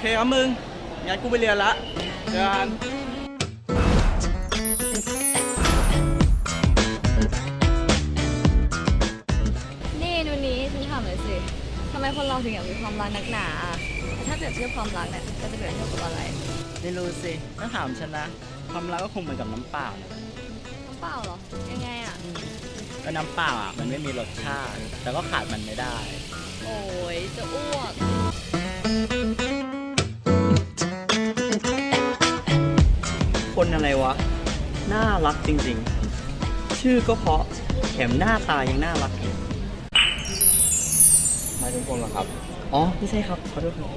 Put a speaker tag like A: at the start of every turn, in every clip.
A: เคครับมึง งั้นกูไปเรียนละเจอกัน
B: นี่นูนี้ฉันถามหน่อยสิทำไมคนเราถึงอยากมีความรักนักหนาอะถ้าเปรียบเทียบความรักเนี่ยก็จะเปรียบเทียบกับอะไร
A: ไม่รู้สิถ้าถามฉันนะ ความรักก็คงเหมือนกับน้ำเปล่านะ
B: น้ำเปล่าเหรอ ยังไงอะ
A: ก็น้ำเปล่าอะมันไม่มีรสชาติ แต่ก็ขาดมันไม่ได้
B: โอ้ยจะอ้วก
A: คนอะไรวะ น่ารักจริงๆ ชื่อก็เพราะแถมหน้าตายังน่ารักอีกมาทุกคนเหรอครับ อ๋อ ไม่ใช่ครับ ขอโทษครับ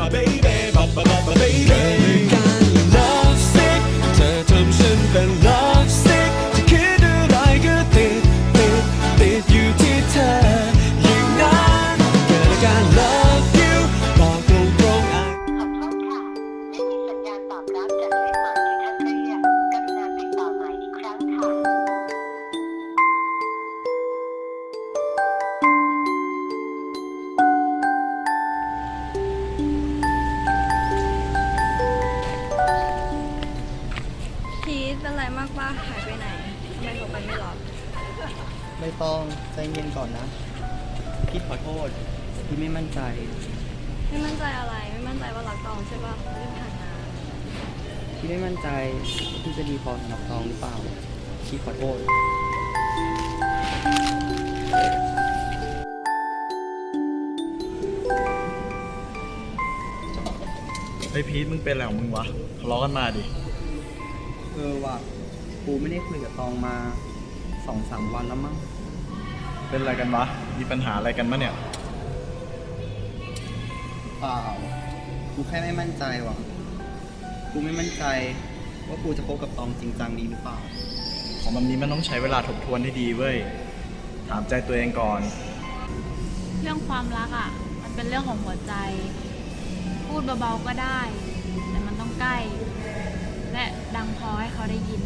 C: my baby, my, my, my, my baby ไม่
D: ต้อง
A: ใจเย็นก่อนนะ พี่ขอโทษพี่ไม่มั่นใจ
B: ไม่มั่นใจอะไร ไม่มั่นใจว่ารักตองใช่ป่ะเรื่องผ่านมา
A: พี่ไม่มั่นใจว่าพี่จะดีพอสำหรับตองหรือเปล่า พี่ขอโทษ
E: ไอพีทมึงเป็นอะไรของมึงวะทะเลาะกันมาดิ
A: เออว่ะกูไม่ได้คุยกับตองมา สองสามวันแล้วมั้ง
E: เป็นอะไรกันวะ มีปัญหาอะไรกันมะเนี่ย
A: เปล่า กูแค่ไม่มั่นใจว่ะ กูไม่มั่นใจว่ากูจะคบกับตองจริงจังดีหรือเปล่า
E: ของแบบนี้มันต้องใช้เวลาทบทวนให้ดีเว้ย ถามใจตัวเองก่อน
F: เรื่องความรักอะ มันเป็นเรื่องของหัวใจ พูดเบาๆก็ได้ แต่มันต้องใกล้ และดังพอให้เขาได้ยิน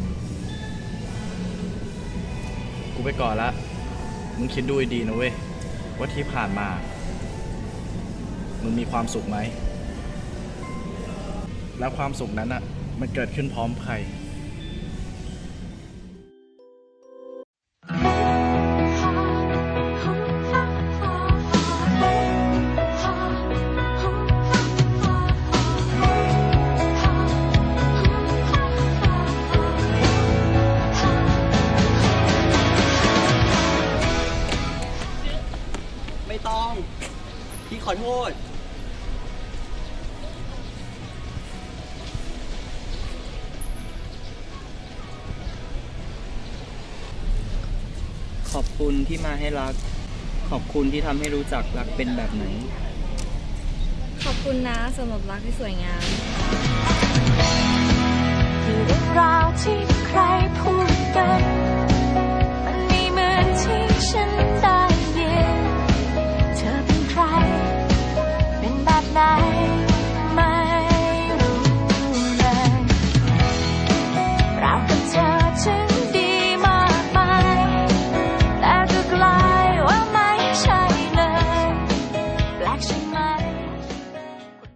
E: กูไปก่อนละ มึงคิดดูให้ดีนะเว้ย ว่าที่ผ่านมา มึงมีความสุขไหม แล้วความสุขนั้นอะมันเกิดขึ้นพร้อมใคร
A: ไม่ต้อง พี่ขอโทษ ขอบคุณที่มาให้รัก ขอบคุณที่ทำให้รู้จักรักเป็นแบบไหน
B: ขอบคุณนะสำหรับรักที่สวยงาม